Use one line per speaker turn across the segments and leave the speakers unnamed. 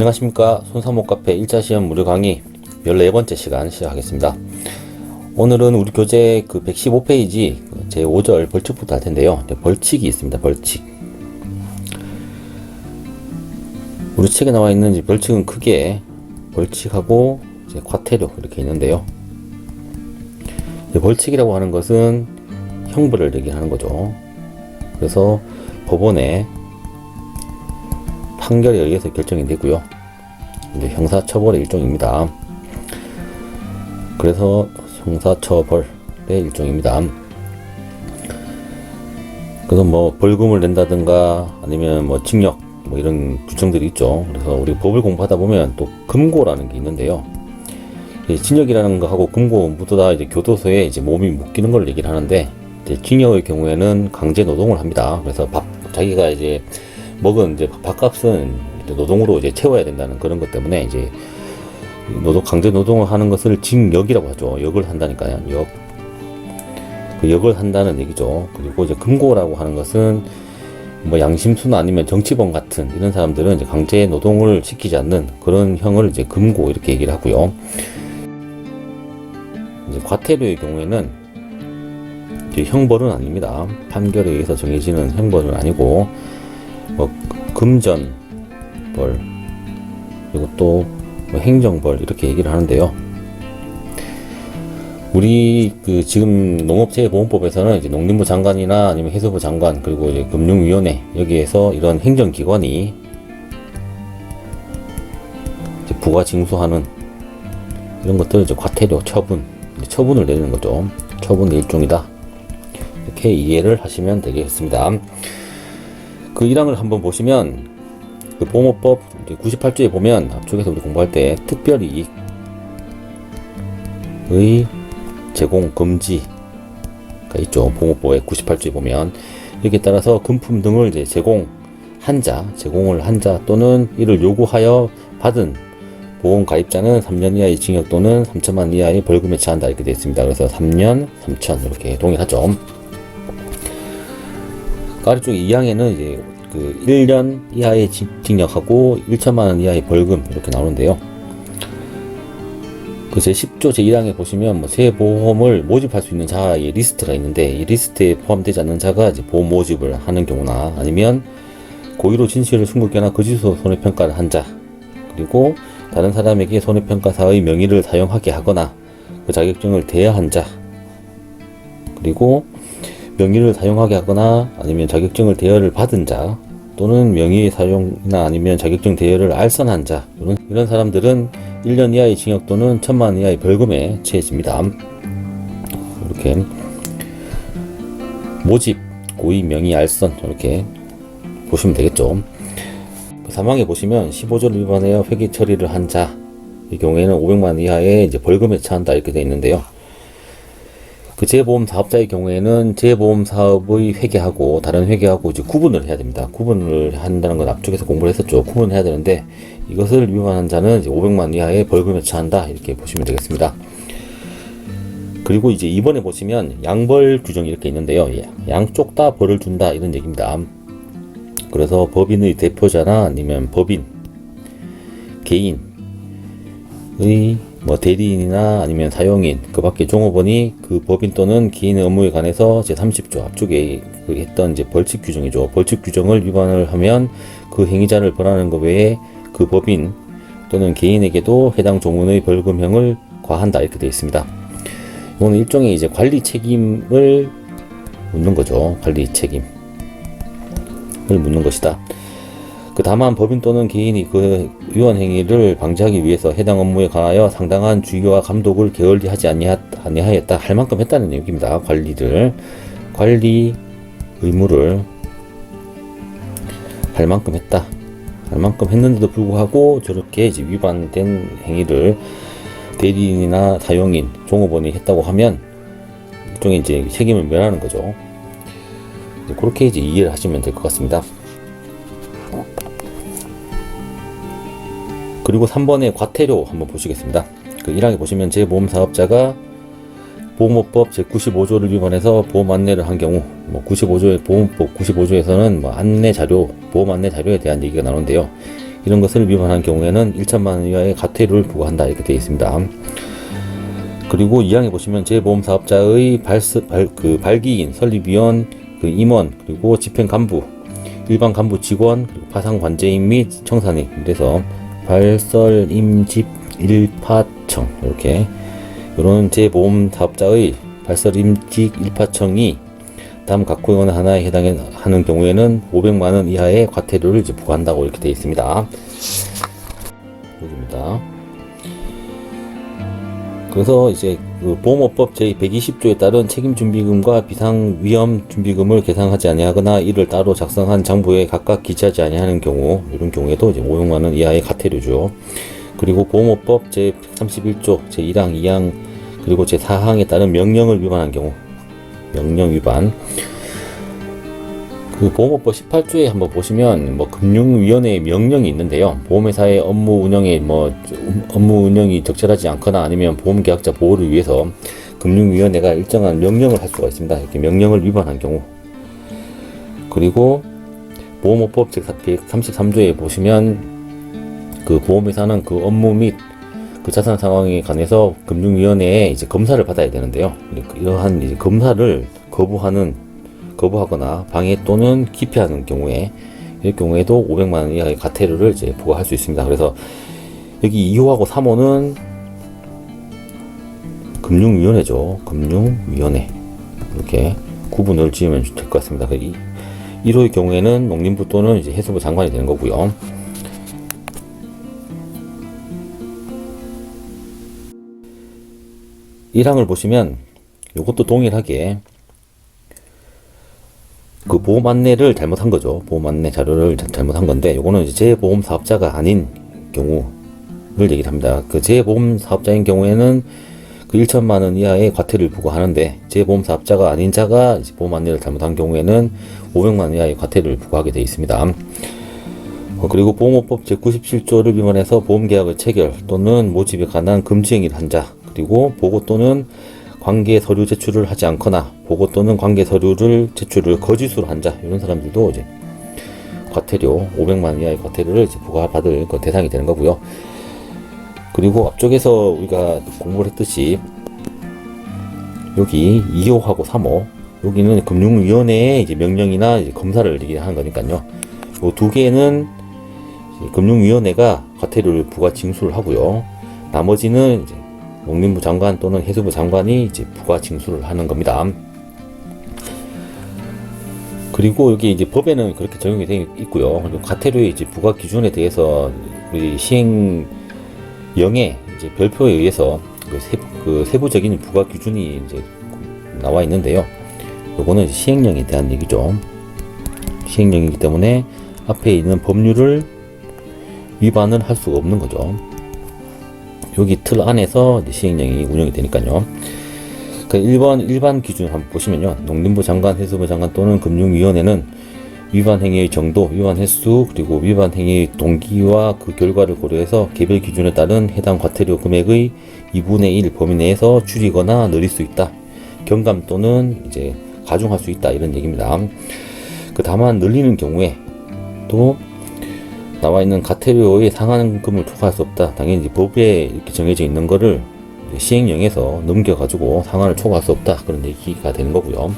안녕하십니까. 손사모 카페 1차 시험 무료 강의 14번째 시간 시작하겠습니다. 오늘은 우리 교재 그 115페이지 제 5절 벌칙부터 할 텐데요. 네, 벌칙이 있습니다. 벌칙. 우리 책에 나와 있는 이 벌칙은 크게 벌칙하고 이제 과태료 이렇게 있는데요. 이 벌칙이라고 하는 것은 형벌을 얘기하는 거죠. 그래서 법원에 판결에 의해서 결정이 되고요. 이제 형사처벌의 일종입니다. 그래서 형사처벌의 일종입니다. 그래서 뭐 벌금을 낸다든가 아니면 뭐 징역 뭐 이런 규정들이 있죠. 그래서 우리 법을 공부하다 보면 또 금고라는 게 있는데요. 이 징역이라는 거하고 금고 모두 다 이제 교도소에 이제 몸이 묶이는 걸 얘기를 하는데 징역의 경우에는 강제 노동을 합니다. 그래서 밥 자기가 이제 먹은 이제 밥값은 노동으로 이제 채워야 된다는 그런 것 때문에 이제 노동 강제 노동을 하는 것을 징역이라고 하죠. 역을 한다니까요. 역. 그 역을 한다는 얘기죠. 그리고 이제 금고라고 하는 것은 뭐 양심수나 아니면 정치범 같은 이런 사람들은 이제 강제 노동을 시키지 않는 그런 형을 이제 금고 이렇게 얘기를 하고요. 이제 과태료의 경우에는 형벌은 아닙니다. 판결에 의해서 정해지는 형벌은 아니고 뭐 금전벌 그리고 또 뭐 행정벌 이렇게 얘기를 하는데요. 우리 그 지금 농업체보험법에서는 이제 농림부 장관이나 아니면 해수부 장관 그리고 이제 금융위원회 여기에서 이런 행정기관이 부가 징수하는 이런 것들 이제 과태료 처분 처분을 내리는 거죠. 처분의 일종이다. 이렇게 이해를 하시면 되겠습니다. 그 1항을 한번 보시면 그 보호법 98조에 보면 앞쪽에서 우리 공부할 때 특별 이익의 제공 금지가 있죠. 보호법의 98조에 보면 여기에 따라서 금품 등을 이제 제공 한 자, 제공을 한 자 또는 이를 요구하여 받은 보험 가입자는 3년 이하의 징역 또는 3천만 이하의 벌금에 처한다 이렇게 되어 있습니다. 그래서 3년, 3천 이렇게 동일하죠. 아래쪽 2항에는 이제 그 1년 이하의 징- 징역하고 1천만 원 이하의 벌금 이렇게 나오는데요. 그 제 10조 제 1항에 보시면 뭐 세보험을 모집할 수 있는 자의 리스트가 있는데 이 리스트에 포함되지 않는 자가 이제 보험 모집을 하는 경우나 아니면 고의로 진실을 숨기거나 거짓으로 손해평가를 한 자, 그리고 다른 사람에게 손해평가사의 명의를 사용하게 하거나 그 자격증을 대여한 자, 그리고 명의를 사용하게 하거나 아니면 자격증을 대여를 받은 자 또는 명의 사용이나 아니면 자격증 대여를 알선한 자 이런, 이런 사람들은 1년 이하의 징역 또는 천만 원 이하의 벌금에 처해집니다. 이렇게 모집, 고의, 명의, 알선 이렇게 보시면 되겠죠. 그 사망에 보시면 15조를 위반하여 회계 처리를 한자이 경우에는 500만 원 이하의 이제 벌금에 처한다 이렇게 되어 있는데요. 그 재보험 사업자의 경우에는 재보험 사업의 회계하고 다른 회계하고 이제 구분을 해야 됩니다. 구분을 한다는 건 앞쪽에서 공부를 했었죠. 구분을 해야 되는데 이것을 위반한 자는 이제 500만 이하의 벌금에 처한다 이렇게 보시면 되겠습니다. 그리고 이제 이번에 보시면 양벌 규정이 이렇게 있는데요. 예, 양쪽 다 벌을 준다 이런 얘기입니다. 그래서 법인의 대표자나 아니면 법인, 개인, 의 뭐 대리인이나 아니면 사용인 그 밖에 종업원이 그 법인 또는 개인의 업무에 관해서 제 30조 앞쪽에 그 했던 이제 벌칙 규정이죠. 벌칙 규정을 위반을 하면 그 행위자를 벌하는 것 외에 그 법인 또는 개인에게도 해당 조문의 벌금형을 과한다 이렇게 되어 있습니다. 이거는 일종의 이제 관리 책임을 묻는 거죠. 관리 책임을 묻는 것이다. 그 다만 법인 또는 개인이 그 위헌 행위를 방지하기 위해서 해당 업무에 관하여 상당한 주의와 감독을 게을리 하지 아니하- 아니하였다 할 만큼 했다는 얘기입니다. 관리를 관리 의무를 할 만큼 했다. 할 만큼 했는데도 불구하고 저렇게 이제 위반된 행위를 대리인이나 사용인, 종업원이 했다고 하면 일종의 이제 책임을 면하는 거죠. 그렇게 이제 이해를 하시면 될 것 같습니다. 그리고 3번의 과태료 한번 보시겠습니다. 그 1항에 보시면 재보험 사업자가 보험업법 제95조를 위반해서 보험 안내를 한 경우 뭐 95조의 보험법 95조에서는 뭐 안내 자료, 보험 안내 자료에 대한 얘기가 나오는데요. 이런 것을 위반한 경우에는 1천만 원 이하의 과태료를 부과한다 이렇게 되어 있습니다. 그리고 2항에 보시면 재보험 사업자의 그 발기인, 설립위원, 그 임원, 그리고 집행 간부, 일반 간부 직원, 파상 관제인 및 청산인, 그래서 발설 임집 일파청 이렇게 이런 재보험 사업자의 발설 임직 일파청이 다음 각 고용 하나에 해당하는 경우에는 500만 원 이하의 과태료를 이제 부과한다고 이렇게 되어 있습니다. 여기입니다. 그래서 이제 그 보험업법 제120조에 따른 책임준비금과 비상위험준비금을 계상하지 아니하거나 이를 따로 작성한 장부에 각각 기재하지 아니하는 경우 이런 경우에도 이제 500만 원 이하의 과태료죠. 그리고 보험업법 제131조 제1항, 2항 그리고 제4항에 따른 명령을 위반한 경우 명령 위반 그 보험업법 18조에 한번 보시면 뭐 금융위원회의 명령이 있는데요. 보험회사의 업무 운영에 뭐 업무 운영이 적절하지 않거나 아니면 보험계약자 보호를 위해서 금융위원회가 일정한 명령을 할 수가 있습니다. 이렇게 명령을 위반한 경우 그리고 보험업법 제 133조에 보시면 그 보험회사는 그 업무 및 그 자산 상황에 관해서 금융위원회에 이제 검사를 받아야 되는데요. 이러한 이제 검사를 거부하는 거부하거나 방해 또는 기피하는 경우에 이 경우에도 500만 원 이하의 과태료를 이제 부과할 수 있습니다. 그래서 여기 2호하고 3호는 금융위원회죠. 금융위원회 이렇게 구분을 지으면 될 것 같습니다. 1호의 경우에는 농림부 또는 이제 해수부 장관이 되는 거고요. 1항을 보시면 이것도 동일하게 그 보험 안내를 잘못한 거죠. 보험 안내 자료를 자- 잘못한 건데 요거는 이제 재보험 사업자가 아닌 경우를 얘기를 합니다. 그 재보험 사업자인 경우에는 그 1천만 원 이하의 과태료를 부과하는데 재보험 사업자가 아닌 자가 보험 안내를 잘못한 경우에는 500만 원 이하의 과태료를 부과하게 되어 있습니다. 어, 그리고 보험업법 제97조를 위반해서 보험계약의 체결 또는 모집에 관한 금지 행위를 한 자, 그리고 보고 또는 관계 서류 제출을 하지 않거나 보고 또는 관계 서류를 제출을 거짓으로 한 자, 이런 사람들도 이제 과태료 500만 원 이하의 과태료를 부과받을 그 대상이 되는 거고요. 그리고 앞쪽에서 우리가 공부를 했듯이 여기 2호하고 3호 여기는 금융위원회의 이제 명령이나 이제 검사를 얘기하는 거니까요. 이 두 개는 금융위원회가 과태료를 부과 징수를 하고요. 나머지는 이제 농림부 장관 또는 해수부 장관이 이제 부과 징수를 하는 겁니다. 그리고 여기 이제 법에는 그렇게 적용이 되어 있고요. 그리고 과태료의 이제 부과 기준에 대해서 우리 시행령에 이제 별표에 의해서 그, 세, 그 세부적인 부과 기준이 이제 나와 있는데요. 요거는 시행령에 대한 얘기죠. 시행령이기 때문에 앞에 있는 법률을 위반을 할 수가 없는 거죠. 여기 틀 안에서 시행령이 운영이 되니까요. 그 1번 일반 기준 한번 보시면요. 농림부 장관, 해수부 장관 또는 금융위원회는 위반 행위의 정도, 위반 횟수, 그리고 위반 행위의 동기와 그 결과를 고려해서 개별 기준에 따른 해당 과태료 금액의 2분의 1 범위 내에서 줄이거나 늘릴 수 있다. 경감 또는 이제 가중할 수 있다. 이런 얘기입니다. 그 다만 늘리는 경우에 또 나와 있는 과태료의 상한금을 초과할 수 없다. 당연히 법에 이렇게 정해져 있는 거를 시행령에서 넘겨가지고 상한을 초과할 수 없다. 그런 얘기가 되는 거고요.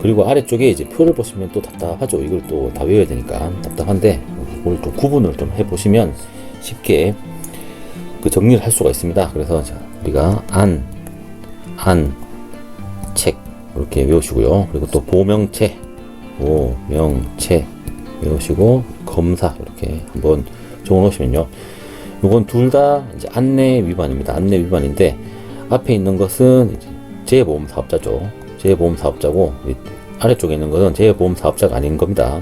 그리고 아래쪽에 이제 표를 보시면 또 답답하죠. 이걸 또 다 외워야 되니까 답답한데 이걸 좀 구분을 좀 해보시면 쉽게 그 정리를 할 수가 있습니다. 그래서 자, 우리가 안, 안, 책 이렇게 외우시고요. 그리고 또 보명체, 보명체 외우시고 검사 이렇게 한번 적어 놓으시면요. 이건 둘 다 이제 안내 위반입니다. 안내 위반인데 앞에 있는 것은 이제 재보험 사업자죠. 재보험 사업자고 이 아래쪽에 있는 것은 재보험 사업자가 아닌 겁니다.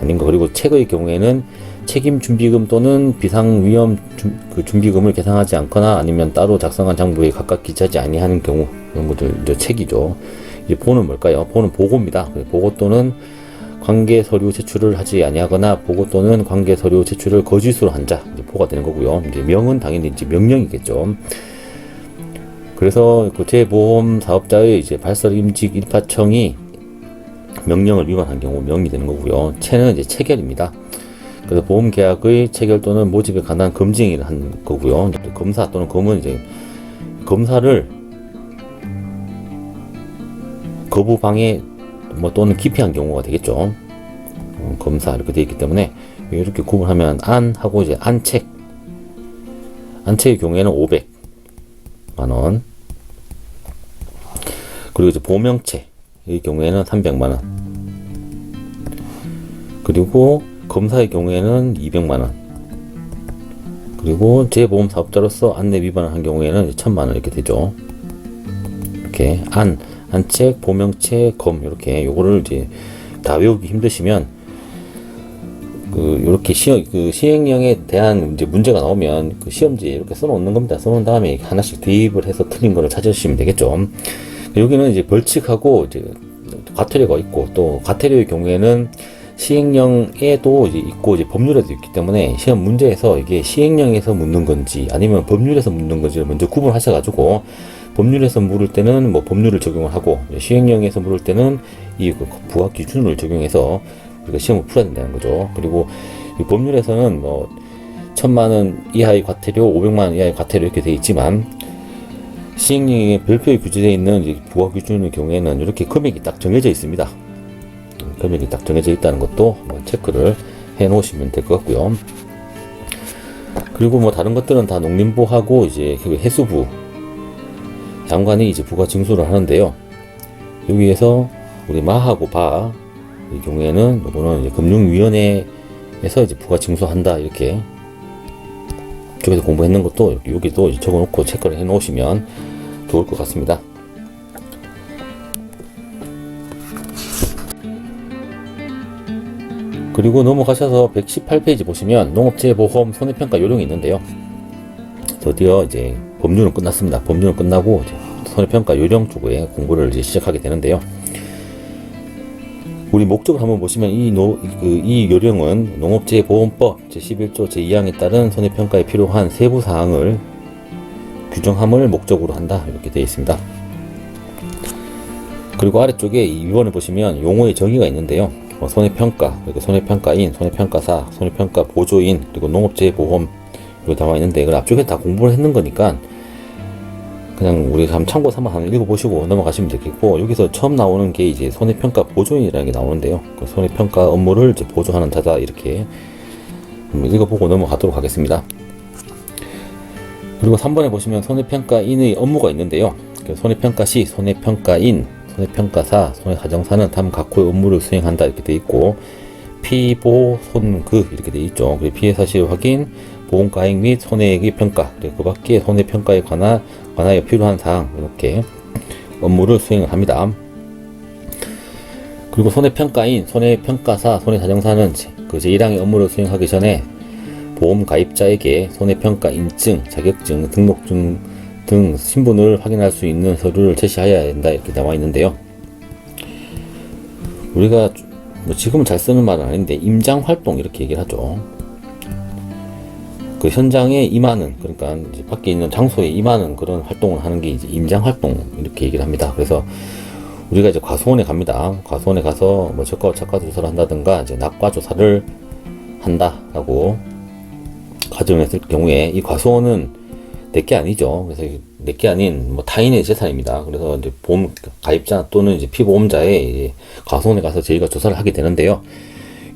아닌 거 그리고 책의 경우에는 책임 준비금 또는 비상 위험 준, 그 준비금을 계상하지 않거나 아니면 따로 작성한 장부에 각각 기재하지 아니하는 경우 이런 것들 이제 책이죠. 이 보는 뭘까요? 보는 보고입니다. 보고 또는 관계 서류 제출을 하지 아니하거나 보고 또는 관계 서류 제출을 거짓으로 한 자, 보가 되는 거고요. 이제 명은 당연히 이제 명령이겠죠. 그래서 그 재보험 사업자의 이제 발설 임직 일파청이 명령을 위반한 경우 명이 되는 거고요. 체는 이제 체결입니다. 그래서 보험 계약의 체결 또는 모집에 관한 검증을 한 거고요. 검사 또는 검은 이제 검사를 거부 방해 뭐 또는 기피한 경우가 되겠죠. 어, 검사 이렇게 되어 있기 때문에 이렇게 구분하면 안 하고 이제 안책. 안책의 경우에는 500만 원. 그리고 이제 보명체의 경우에는 300만 원. 그리고 검사의 경우에는 200만 원. 그리고 재보험 사업자로서 안내 위반을 한 경우에는 1000만 원 이렇게 되죠. 이렇게 안 안책, 보명책, 검 이렇게 요거를 이제 다 외우기 힘드시면 그 이렇게 시험 그 시행령에 대한 이제 문제가 나오면 그 시험지에 이렇게 써놓는 겁니다. 써놓은 다음에 하나씩 대입을 해서 틀린 거를 찾으시면 되겠죠. 여기는 이제 벌칙하고 이제 과태료가 있고 또 과태료의 경우에는 시행령에도 이제 있고 이제 법률에도 있기 때문에 시험 문제에서 이게 시행령에서 묻는 건지 아니면 법률에서 묻는 건지를 먼저 구분하셔가지고 법률에서 물을 때는 뭐 법률을 적용을 하고 시행령에서 물을 때는 이 부합 기준을 적용해서 우리가 시험을 풀어야 된다는 거죠. 그리고 이 법률에서는 뭐 천만 원 이하의 과태료, 오백만 원 이하의 과태료 이렇게 돼 있지만 시행령에 별표에 규정되어 있는 부합 기준의 경우에는 이렇게 금액이 딱 정해져 있습니다. 음, 금액이 딱 정해져 있다는 것도 체크를 해 놓으시면 될 것 같고요. 그리고 뭐 다른 것들은 다 농림부하고 이제 그 해수부 장관이 이제 부가 징수를 하는데요. 여기에서 우리 마하고 바, 이 경우에는 이거는 이제 금융위원회에서 이제 부가 징수한다 이렇게 쪽에서 공부했는 것도 여기도 적어놓고 체크를 해 놓으시면 좋을 것 같습니다. 그리고 넘어가셔서 118페이지 보시면 농업재보험 손해평가 요령이 있는데요. 드디어 이제 법률은 끝났습니다. 법률은 끝나고 손해평가 요령 쪽에 공부를 이제 시작하게 되는데요. 우리 목적을 한번 보시면 이, 노, 그, 이 요령은 농업재보험법 제11조 제2항에 따른 손해평가에 필요한 세부 사항을 규정함을 목적으로 한다 이렇게 되어 있습니다. 그리고 아래쪽에 이 위원을 보시면 용어의 정의가 있는데요. 뭐 손해평가, 그리고 손해평가인, 손해평가사, 손해평가 보조인, 그리고 농업재보험 이거 나와 있는데 이걸 앞쪽에 다 공부를 했는 거니까 그냥 우리 한번 참고 삼아 한번 읽어보시고 넘어가시면 되겠고 여기서 처음 나오는 게 이제 손해평가 보조인이라는 게 나오는데요. 그 손해평가 업무를 이제 보조하는 자다 이렇게 읽어보고 넘어가도록 하겠습니다. 그리고 3번에 보시면 손해평가인의 업무가 있는데요. 그 손해평가 시 손해평가인, 손해평가사, 손해가정사는 다음 각호의 업무를 수행한다 이렇게 돼 있고 피보, 손그 이렇게 돼 있죠. 그리고 피해 사실 확인, 보험가액 및 손해액의 평가, 그 밖에 손해평가에 관한, 관하여 필요한 사항, 이렇게 업무를 수행을 합니다. 그리고 손해평가인, 손해평가사, 손해사정사는 그 제1항의 업무를 수행하기 전에 보험 가입자에게 손해평가 인증, 자격증, 등록증 등 신분을 확인할 수 있는 서류를 제시하여야 된다 이렇게 나와 있는데요. 우리가 뭐 지금은 잘 쓰는 말은 아닌데 임장 활동 이렇게 얘기를 하죠. 그 현장에 임하는 그러니까 밖에 있는 장소에 임하는 그런 활동을 하는 게 이제 임장 활동 이렇게 얘기를 합니다. 그래서 우리가 이제 과수원에 갑니다. 과수원에 가서 뭐 저가 착가 조사를 한다든가 이제 낙과 조사를 한다라고 가정했을 경우에 이 과수원은 내게 아니죠. 그래서 내게 아닌 뭐 타인의 재산입니다. 그래서 이제 보험 가입자 또는 이제 피보험자의 이제 과수원에 가서 저희가 조사를 하게 되는데요.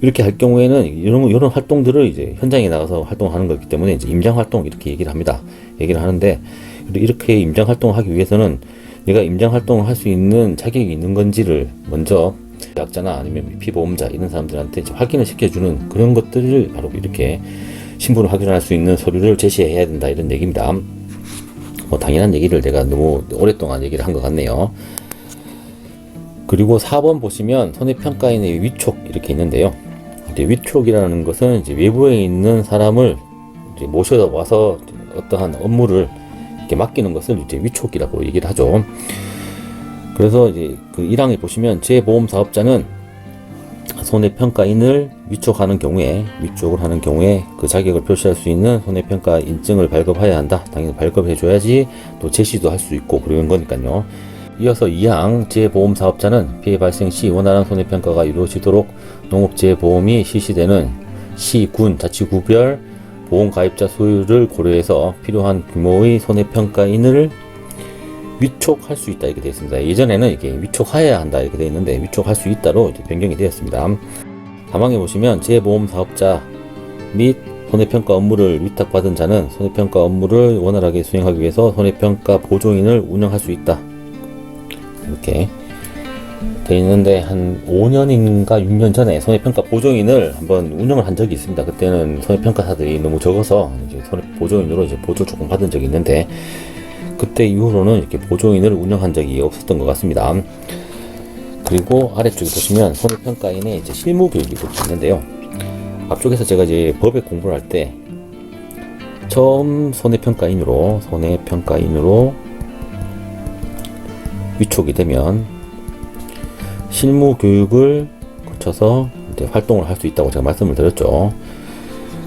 이렇게 할 경우에는 이런 이런 활동들을 이제 현장에 나가서 활동하는 거기 때문에 이제 임장 활동 이렇게 얘기를 합니다. 얘기를 하는데 이렇게 임장 활동을 하기 위해서는 내가 임장 활동을 할 수 있는 자격이 있는 건지를 먼저 약자나 아니면 피보험자 이런 사람들한테 확인을 시켜주는 그런 것들을 바로 이렇게 신분을 확인할 수 있는 서류를 제시해야 된다 이런 얘기입니다. 뭐 당연한 얘기를 내가 너무 오랫동안 얘기를 한 것 같네요. 그리고 4번 보시면 손해평가인의 위촉 이렇게 있는데요. 이제 위촉이라는 것은 이제 외부에 있는 사람을 이제 모셔다 와서 어떠한 업무를 이렇게 맡기는 것을 이제 위촉이라고 얘기를 하죠. 그래서 이제 그 1항에 보시면 재보험 사업자는 손해평가인을 위촉하는 경우에 위촉을 하는 경우에 그 자격을 표시할 수 있는 손해평가 인증을 발급해야 한다. 당연히 발급해 줘야지 또 제시도 할 수 있고 그런 거니까요. 이어서 2항 재보험 사업자는 피해 발생 시 원활한 손해평가가 이루어지도록 농업재보험이 실시되는 시, 군, 자치구별 보험 가입자 수를 고려해서 필요한 규모의 손해평가인을 위촉할 수 있다 이렇게 되어 있습니다. 예전에는 이게 위촉하여야 한다 이렇게 되어 있는데 위촉할 수 있다로 변경이 되었습니다. 사망에 보시면 재보험 사업자 및 손해평가 업무를 위탁받은 자는 손해평가 업무를 원활하게 수행하기 위해서 손해평가 보조인을 운영할 수 있다. 이렇게 되어 있는데 한 5년인가 6년 전에 손해평가 보조인을 한번 운영을 한 적이 있습니다. 그때는 손해평가사들이 너무 적어서 이제 손해 보조인으로 이제 보조 조금 받은 적이 있는데 그때 이후로는 이렇게 보조인을 운영한 적이 없었던 것 같습니다. 그리고 아래쪽에 보시면 손해평가인의 이제 실무 교육이 있는데요. 앞쪽에서 제가 이제 법에 공부를 할 때 처음 손해평가인으로 손해평가인으로 위촉이 되면 실무 교육을 거쳐서 이제 활동을 할 수 있다고 제가 말씀을 드렸죠.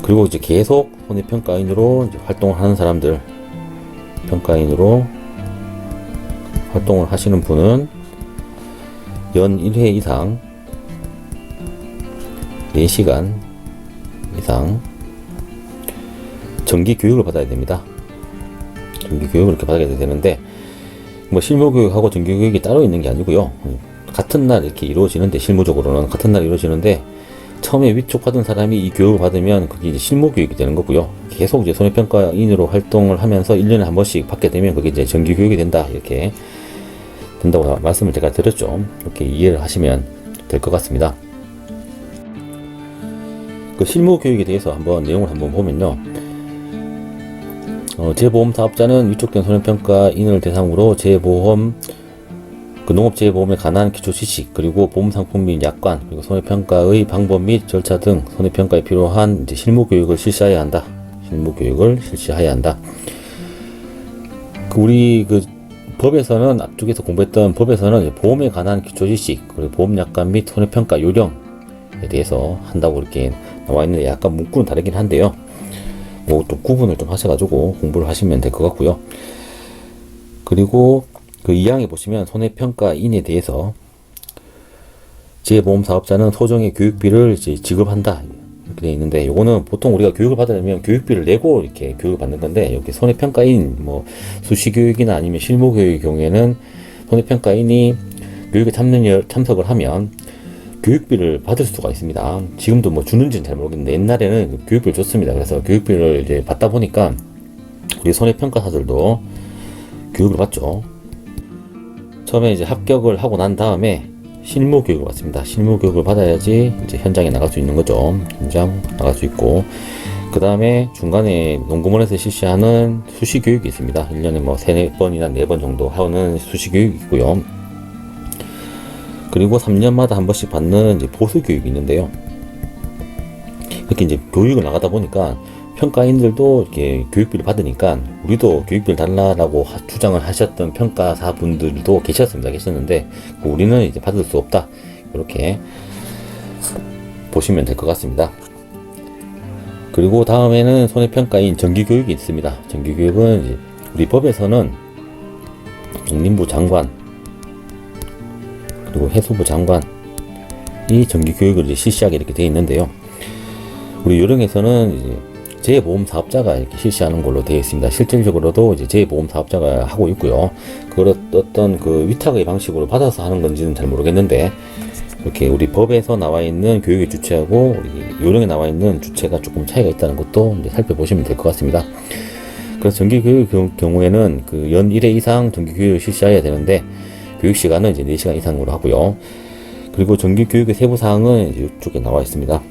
그리고 이제 계속 손해평가인으로 활동을 하는 사람들, 평가인으로 활동을 하시는 분은 연 1회 이상 4시간 이상 정기 교육을 받아야 됩니다. 정기 교육을 이렇게 받아야 되는데 뭐 실무 교육하고 정기 교육이 따로 있는 게 아니고요. 같은 날 이렇게 이루어지는데 실무적으로는 같은 날 이루어지는데 처음에 위촉 받은 사람이 이 교육을 받으면 그게 이제 실무 교육이 되는 거고요. 계속 이제 손해평가인으로 활동을 하면서 1년에 한 번씩 받게 되면 그게 이제 정기 교육이 된다. 이렇게 된다고 말씀을 제가 드렸죠. 이렇게 이해를 하시면 될 것 같습니다. 그 실무 교육에 대해서 한번 내용을 한번 보면요. 어, 재보험 사업자는 위촉된 손해평가인을 대상으로 재보험 그 농업재해보험에 관한 기초 지식 그리고 보험 상품 및 약관 그리고 손해평가의 방법 및 절차 등 손해평가에 필요한 이제 실무 교육을 실시해야 한다. 실무 교육을 실시해야 한다. 그 우리 그 법에서는 앞쪽에서 공부했던 법에서는 보험에 관한 기초 지식 그리고 보험 약관 및 손해평가 요령에 대해서 한다고 이렇게 나와 있는데 약간 문구는 다르긴 한데요. 뭐또 구분을 좀 하셔가지고 공부를 하시면 될 것 같고요. 그리고 그 2항에 보시면 손해평가인에 대해서 재보험 사업자는 소정의 교육비를 이제 지급한다 이렇게 되어 있는데 요거는 보통 우리가 교육을 받으려면 교육비를 내고 이렇게 교육을 받는 건데 여기 손해평가인 뭐 수시 교육이나 아니면 실무 교육의 경우에는 손해평가인이 교육에 참여, 참석을 하면 교육비를 받을 수가 있습니다. 지금도 뭐 주는지는 잘 모르겠는데 옛날에는 교육비를 줬습니다. 그래서 교육비를 이제 받다 보니까 우리 손해평가사들도 교육을 받죠. 처음에 이제 합격을 하고 난 다음에 실무 교육을 받습니다. 실무 교육을 받아야지 이제 현장에 나갈 수 있는 거죠. 현장 나갈 수 있고 그 다음에 중간에 농구원에서 실시하는 수시 교육이 있습니다. 1년에 뭐 3, 4번이나 4번 정도 하는 수시 교육이 있고요. 그리고 3년마다 한 번씩 받는 이제 보수 교육이 있는데요. 이렇게 이제 교육을 나가다 보니까 평가인들도 이렇게 교육비를 받으니까 우리도 교육비를 달라라고 하- 주장을 하셨던 평가사 분들도 계셨습니다. 계셨는데 그 우리는 이제 받을 수 없다. 이렇게 보시면 될 것 같습니다. 그리고 다음에는 손해평가인 정기교육이 있습니다. 정기교육은 우리 법에서는 농림부 장관 그리고 해수부 장관이 정기 교육을 이제 실시하게 이렇게 되어 있는데요. 우리 요령에서는 이제 재보험 사업자가 이렇게 실시하는 걸로 되어 있습니다. 실질적으로도 이제 재보험 사업자가 하고 있고요. 그걸 어떤 그 위탁의 방식으로 받아서 하는 건지는 잘 모르겠는데 이렇게 우리 법에서 나와 있는 교육의 주체하고 우리 요령에 나와 있는 주체가 조금 차이가 있다는 것도 이제 살펴보시면 될 것 같습니다. 그래서 정기교육 경- 경우에는 그 연 1회 이상 정기교육을 실시해야 되는데 교육 시간은 이제 4시간 이상으로 하고요. 그리고 정기교육의 세부 사항은 이쪽에 나와 있습니다.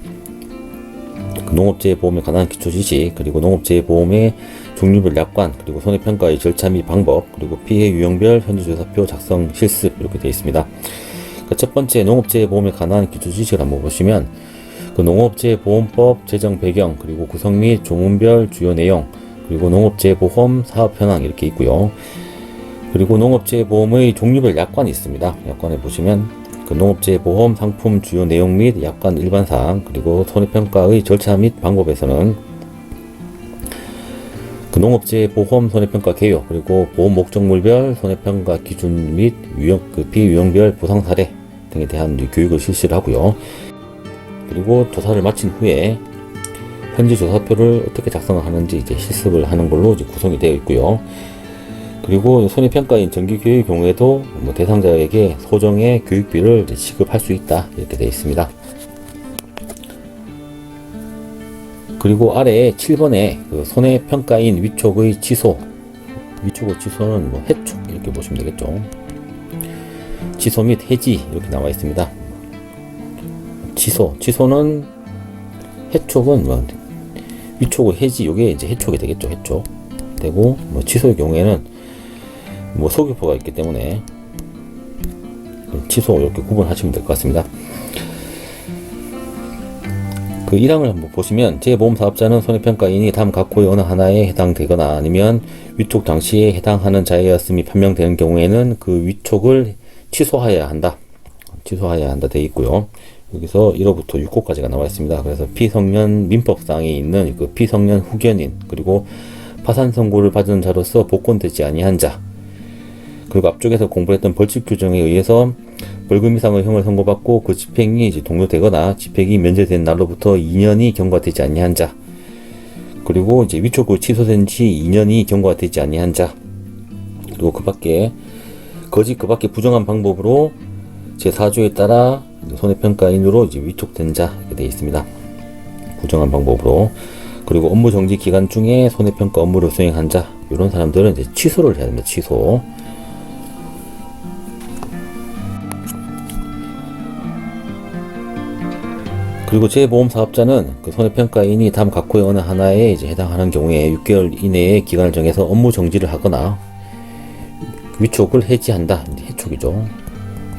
그 농업재해 보험에 관한 기초 지식, 그리고 농업재해 보험의 종류별 약관, 그리고 손해평가의 절차 및 방법, 그리고 피해 유형별 현지조사표 작성 실습 이렇게 되어 있습니다. 그 첫 번째 농업재해 보험에 관한 기초 지식을 한번 보시면 그 농업재해 보험법 제정 배경, 그리고 구성 및 조문별 주요 내용, 그리고 농업재해 보험 사업 현황 이렇게 있고요. 그리고 농업재해보험의 종류별 약관이 있습니다. 약관에 보시면 그 농업재해보험 상품 주요 내용 및 약관 일반 사항 그리고 손해평가의 절차 및 방법에서는 그 농업재해보험 손해평가 개요 그리고 보험 목적물별 손해평가 기준 및 유형 그 비유형별 보상 사례 등에 대한 교육을 실시를 하고요. 그리고 조사를 마친 후에 현지 조사표를 어떻게 작성을 하는지 이제 실습을 하는 걸로 이제 구성이 되어 있고요. 그리고 손해평가인 정기교육 경우에도 뭐 대상자에게 소정의 교육비를 지급할 수 있다 이렇게 되어 있습니다. 그리고 아래에 7번에 그 손해평가인 위촉의 취소 위촉의 취소는 뭐 해촉 이렇게 보시면 되겠죠. 취소 및 해지 이렇게 나와 있습니다. 취소 취소는 해촉은 뭐 위촉의 해지 요게 이제 해촉이 되겠죠 해촉 되고 뭐 취소의 경우에는 뭐 소교포가 있기 때문에 취소 이렇게 구분하시면 될 것 같습니다. 그 1항을 한번 보시면 재보험 사업자는 손해평가인이 다음 각호의 어느 하나에 해당되거나 아니면 위촉 당시에 해당하는 자였음이 판명되는 경우에는 그 위촉을 취소하여야 한다. 취소하여야 한다 되어 있고요. 여기서 1호부터 6호까지가 나와 있습니다. 그래서 피성년 민법상에 있는 그 피성년 후견인 그리고 파산 선고를 받은 자로서 복권되지 아니한 자 그리고 앞쪽에서 공부했던 벌칙 규정에 의해서 벌금 이상의 형을 선고받고 그 집행이 이제 종료되거나 집행이 면제된 날로부터 2년이 경과되지 아니한 자 그리고 이제 위촉을 취소된 지 2년이 경과가 되지 아니한 자 그리고 그 밖에 거짓 그 밖에 부정한 방법으로 제 4조에 따라 손해평가인으로 이제 위촉된 자 이렇게 되어 있습니다. 부정한 방법으로 그리고 업무 정지 기간 중에 손해평가 업무를 수행한 자 이런 사람들은 이제 취소를 해야 됩니다. 취소. 그리고 재보험 사업자는 그 손해평가인이 다음 각호의 어느 하나에 이제 해당하는 경우에 6개월 이내에 기간을 정해서 업무 정지를 하거나 위촉을 해지한다. 해촉이죠.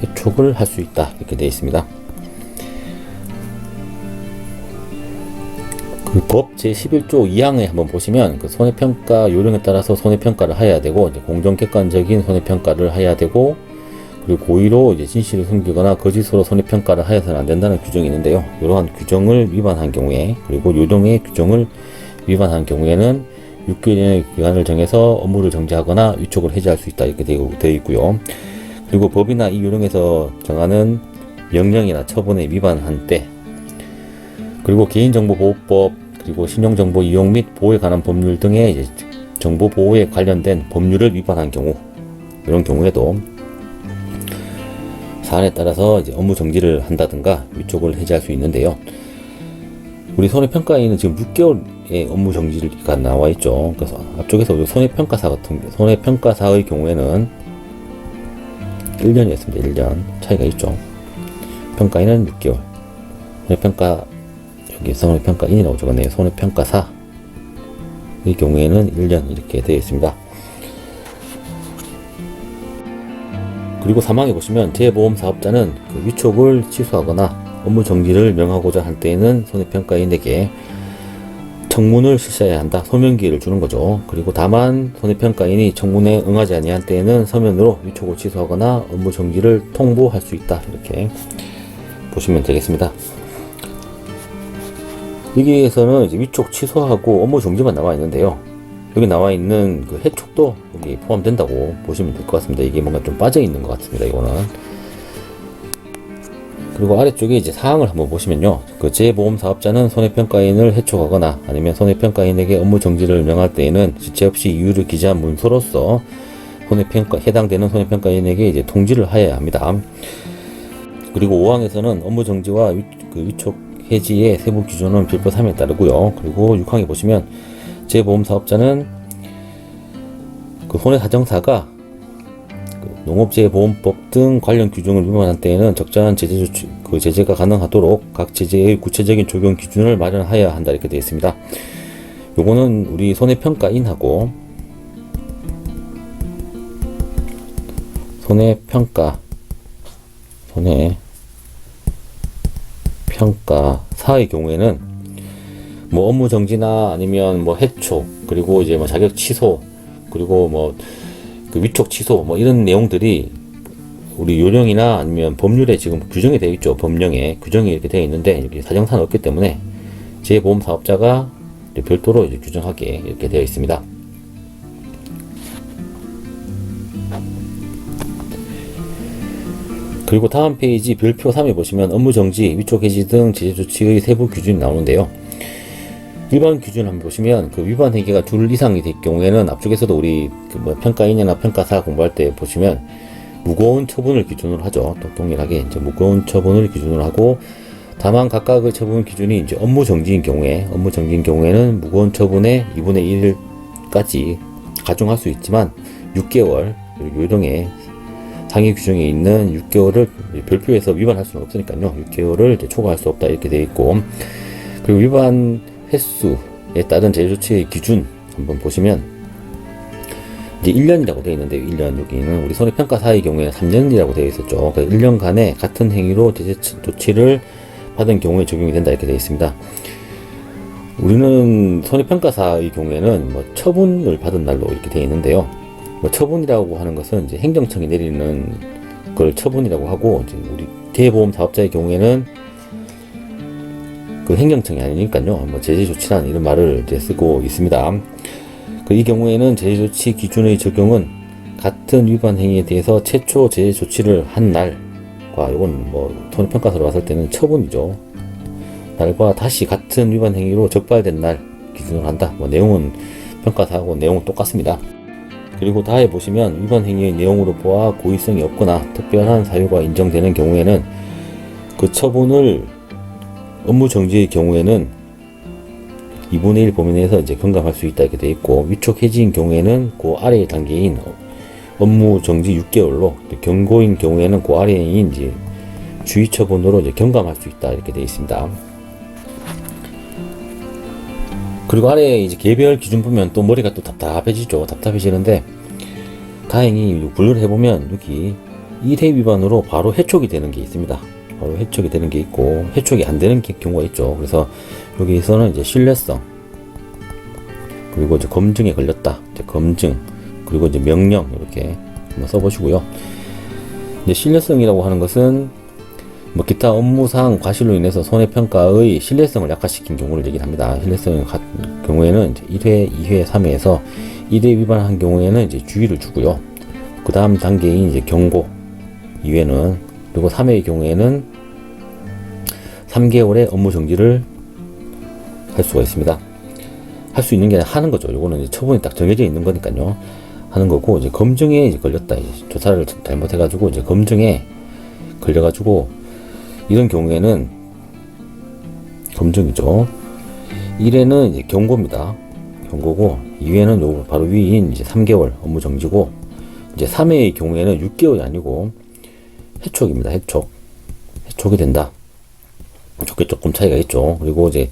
해촉을 할 수 있다. 이렇게 되어 있습니다. 그 법 제11조 2항에 한번 보시면 그 손해평가 요령에 따라서 손해평가를 해야 되고 공정객관적인 손해평가를 해야 되고 그리고 고의로 이제 진실을 숨기거나 거짓으로 손해평가를 하여서는 안 된다는 규정이 있는데요. 이러한 규정을 위반한 경우에 그리고 요령의 규정을 위반한 경우에는 6개월의 기간을 정해서 업무를 정지하거나 위촉을 해지할 수 있다 이렇게 되어 있고요. 그리고 법이나 이 요령에서 정하는 명령이나 처분에 위반한 때 그리고 개인정보보호법 그리고 신용정보 이용 및 보호에 관한 법률 등의 정보 보호에 관련된 법률을 위반한 경우 이런 경우에도 사안에 따라서 이제 업무 정지를 한다든가 위촉을 해지할 수 있는데요. 우리 손해평가인은 지금 6개월의 업무 정지가 나와 있죠. 그래서 앞쪽에서 손해평가사 같은 게 손해평가사의 경우에는 1년이었습니다. 1년 차이가 있죠. 평가인은 6개월. 손해평가 여기 손해평가인이라고 적었네요. 손해평가사 의 경우에는 1년 이렇게 되어 있습니다. 그리고 사망에 보시면 재보험 사업자는 그 위촉을 취소하거나 업무 정지를 명하고자 할 때에는 손해평가인에게 청문을 실시해야 한다. 소명기를 주는 거죠. 그리고 다만 손해평가인이 청문에 응하지 아니할 때에는 서면으로 위촉을 취소하거나 업무 정지를 통보할 수 있다. 이렇게 보시면 되겠습니다. 여기에서는 위촉 취소하고 업무 정지만 나와 있는데요. 여기 나와 있는 그 해촉도 여기 포함된다고 보시면 될 것 같습니다. 이게 뭔가 좀 빠져 있는 것 같습니다. 이거는. 그리고 아래쪽에 이제 사항을 한번 보시면요. 그 재보험 사업자는 손해평가인을 해촉하거나 아니면 손해평가인에게 업무 정지를 명할 때에는 지체 없이 이유를 기재한 문서로서 손해평가 해당되는 손해평가인에게 이제 통지를 하여야 합니다. 그리고 5항에서는 업무 정지와 위, 그 위촉 해지의 세부 기준은 별표 3에 따르고요. 그리고 6항에 보시면 재보험 사업자는 그 손해사정사가 그 농업재해보험법 등 관련 규정을 위반한 때에는 적절한 제재 조치, 그 제재가 가능하도록 각 제재의 구체적인 적용 기준을 마련하여야 한다 이렇게 되어 있습니다. 요거는 우리 손해평가인하고 손해평가 손해평가사의 경우에는 뭐 업무 정지나 아니면 뭐 해촉 그리고 이제 뭐 자격 취소 그리고 뭐 그 위촉 취소 뭐 이런 내용들이 우리 요령이나 아니면 법률에 지금 규정이 되어 있죠 법령에 규정이 이렇게 되어 있는데 이렇게 사정사는 없기 때문에 재보험 사업자가 별도로 이제 규정하게 이렇게 되어 있습니다. 그리고 다음 페이지 별표 3에 보시면 업무 정지, 위촉 해지 등 제재 조치의 세부 기준이 나오는데요. 위반 기준 한번 보시면 그 위반 행위가 둘 이상이 될 경우에는 앞쪽에서도 우리 그 뭐 평가 2년이나 평가 4 공부할 때 보시면 무거운 처분을 기준으로 하죠. 또 동일하게 이제 무거운 처분을 기준으로 하고 다만 각각의 처분 기준이 이제 업무 정지인 경우에 업무 정지인 경우에는 무거운 처분의 2분의 1까지 가중할 수 있지만 6개월 요령에 상위 규정에 있는 6개월을 별표에서 위반할 수는 없으니까요. 6개월을 이제 초과할 수 없다 이렇게 되어 있고 그리고 위반 횟수에 따른 제조치의 기준 한번 보시면 이제 1년이라고 되어 있는데 1년 여기는 우리 손해평가 사의 경우에는 3년이라고 되어 있었죠. 그 1년간의 같은 행위로 제재 조치를 받은 경우에 적용이 된다 이렇게 되어 있습니다. 우리는 손해평가사의 경우에는 뭐 처분을 받은 날로 이렇게 되어 있는데요. 뭐 처분이라고 하는 것은 이제 행정청이 내리는 걸 처분이라고 하고 이제 우리 대보험 사업자의 경우에는 그 행정청이 아니니까요. 뭐 제재 조치란 이런 말을 이제 쓰고 있습니다. 그 이 경우에는 제재 조치 기준의 적용은 같은 위반 행위에 대해서 최초 제재 조치를 한 날과 이건 뭐 손해평가서로 봤을 때는 처분이죠. 날과 다시 같은 위반 행위로 적발된 날 기준으로 한다. 뭐 내용은 평가사하고 내용은 똑같습니다. 그리고 다에 보시면 위반 행위의 내용으로 보아 고의성이 없거나 특별한 사유가 인정되는 경우에는 그 처분을 업무 정지의 경우에는 2분의 1 범위 내에서 이제 경감할 수 있다 이렇게 돼 있고 위촉 해지인 경우에는 그 아래의 단계인 업무 정지 6개월로 경고인 경우에는 그 아래인 이제 주의 처분으로 이제 경감할 수 있다 이렇게 돼 있습니다. 그리고 아래 이제 개별 기준 보면 또 머리가 또 답답해지죠. 답답해지는데 다행히 분류를 해보면 여기 1회 위반으로 바로 해촉이 되는 게 있습니다. 바로 해촉이 되는 게 있고 해촉이 안 되는 게- 경우가 있죠. 그래서 여기서는 이제 신뢰성 그리고 이제 검증에 걸렸다. 이제 검증 그리고 이제 명령 이렇게 한번 써보시고요. 이제 신뢰성이라고 하는 것은 뭐 기타 업무상 과실로 인해서 손해평가의 신뢰성을 약화시킨 경우를 얘기합니다. 신뢰성 경우에는 이제 1회, 2회, 3회에서 1회 위반한 경우에는 이제 주의를 주고요. 그 다음 단계인 이제 경고 2회는 그리고 3회의 경우에는 3개월의 업무 정지를 할 수가 있습니다. 할 수 있는 게 하는 거죠. 이제 처분이 딱 정해져 있는 거니까요. 하는 거고 이제 검증에 이제 걸렸다. 이제 조사를 잘못해가지고 이제 검증에 걸려가지고 이런 경우에는 검증이죠. 1회는 이제 경고입니다. 경고고 2회는 요 바로 위인 이제 3개월 업무 정지고 이제 3회의 경우에는 6개월이 아니고 해촉입니다. 해촉. 해촉이 된다. 좋게 조금 차이가 있죠. 그리고 이제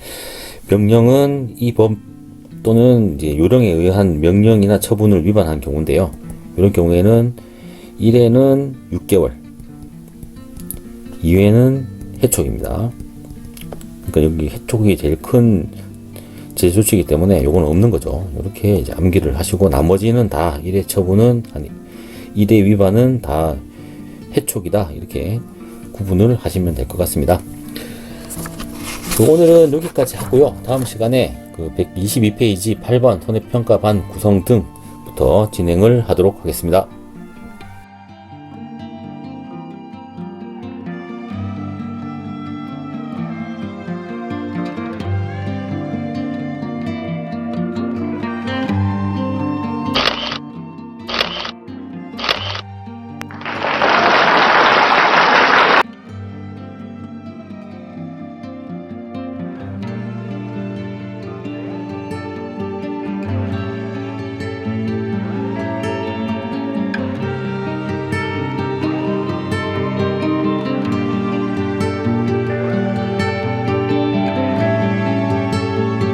명령은 이 법 또는 이제 요령에 의한 명령이나 처분을 위반한 경우인데요. 이런 경우에는 1회는 6개월, 2회는 해촉입니다. 그러니까 여기 해촉이 제일 큰 제재 조치이기 때문에 요건 없는 거죠. 이렇게 이제 암기를 하시고 나머지는 다 1회 처분은 아니 2대 위반은 다 해촉이다. 이렇게 구분을 하시면 될 것 같습니다. 그 오늘은 여기까지 하고요. 다음 시간에 그 122페이지 8번 손해평가반 구성 등부터 진행을 하도록 하겠습니다.